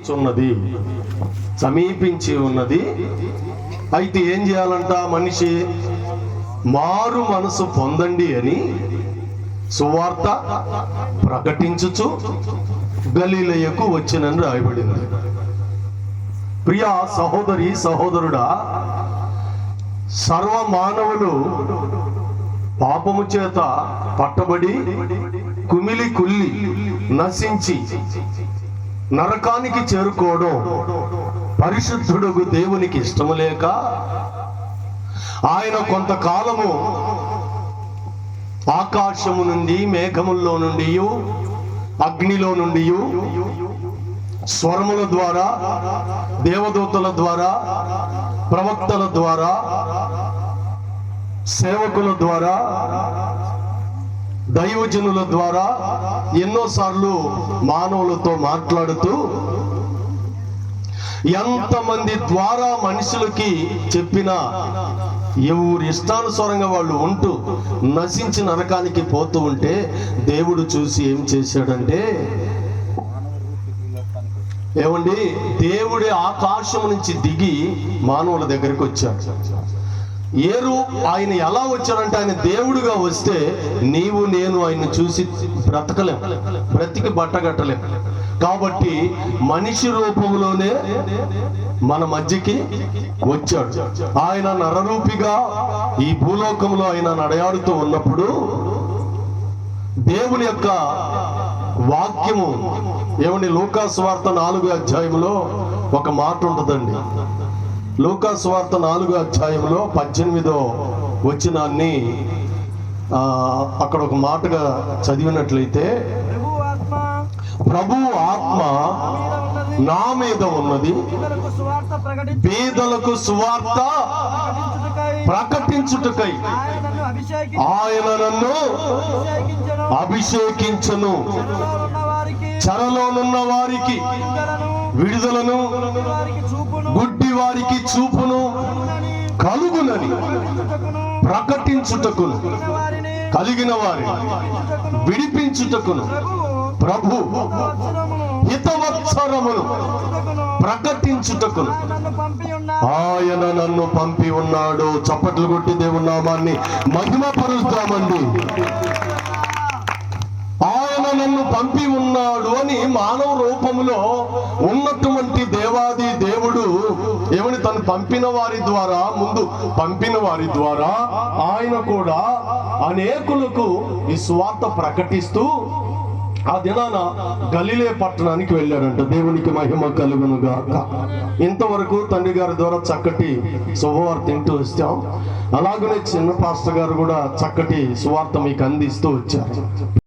ఉన్నది సమీపించి ఉన్నది. అయితే ఏం చేయాలంట మనిషి? మారు మనసు పొందండి అని సువార్త ప్రకటించుచు గలీలయ్యకు వచ్చినని రాయబడింది. ప్రియా సహోదరి సహోదరుడా సర్వ మానవులు పాపము చేత పట్టబడి కుమిలి కుల్లి నశించి నరకానికి చేరుకోవడం పరిశుద్ధుడుగు దేవునికి ఇష్టము లేక ఆయన కొంతకాలము ఆకాశము నుండి మేఘముల్లో నుండి అగ్నిలో నుండి స్వరముల ద్వారా దేవదూతల ద్వారా ప్రవక్తల ద్వారా సేవకుల ద్వారా దైవజనుల ద్వారా ఎన్నోసార్లు మానవులతో మాట్లాడుతూ ఎంతమంది ద్వారా మనుషులకి చెప్పినా ఎవరు ఇష్టానుసారంగా వాళ్ళు ఉంటూ నశించి నరకానికి పోతూ ఉంటే దేవుడు చూసి ఏం చేశాడంటే ఏమండి దేవుడి ఆకాశం నుంచి దిగి మానవుల దగ్గరికి వచ్చాడు. ఏరు ఆయన ఎలా వచ్చాడంటే ఆయన దేవుడిగా వస్తే నీవు నేను ఆయన చూసి బ్రతకలేం. బ్రతికి బట్టగట్టలేం కాబట్టి మనిషి రూపంలోనే మన మధ్యకి వచ్చాడు. ఆయన నరరూపిగా ఈ భూలోకంలో ఆయన నడయాడుతూ ఉన్నప్పుడు దేవుని యొక్క వాక్యము ఏమండి? లూకాసు వార్త నాలుగు అధ్యాయంలో ఒక మాట ఉంటుందండి. లూకాసు వార్త నాలుగు అధ్యాయంలో పద్దెనిమిదో వచ్చినాన్ని అక్కడ ఒక మాటగా చదివినట్లయితే ప్రభు ఆత్మ నా మీద ఉన్నది పేదలకు సువార్త ప్రకటించుటకై ఆయన నన్ను అభిషేకించను. చరలోనున్న చెరలోనున్న వారికి విడుదలను చూపును గుడ్డి వారికి చూపును కలుగునని ప్రకటించుటకును కలిగిన వారి విడిపించుటకును ప్రభు హితవత్సరమును ప్రకటించుటకును. ఆయన నన్ను పంపి ఉన్నాడు. చప్పట్లు కొట్టి దేవునామాన్ని మహిమపరుస్తామండి. నన్ను పంపి ఉన్నాడు అని మానవ రూపంలో ఉన్నటువంటి దేవాది దేవుడు ఏమని తను పంపిన వారి ద్వారా ముందు పంపిన వారి ద్వారా ఆయన కూడా అనేకులకు ఈ స్వార్థ ప్రకటిస్తూ ఆ దినాన గలిలే పట్టణానికి వెళ్ళాడంట. దేవునికి మహిమ కలుగును గాక ఇంతవరకు తండ్రి గారి ద్వారా చక్కటి శుభవార్త తింటూ వచ్చాం. అలాగనే చిన్న పాస్టర్ గారు కూడా చక్కటి సువార్త మీకు అందిస్తూ వచ్చారు.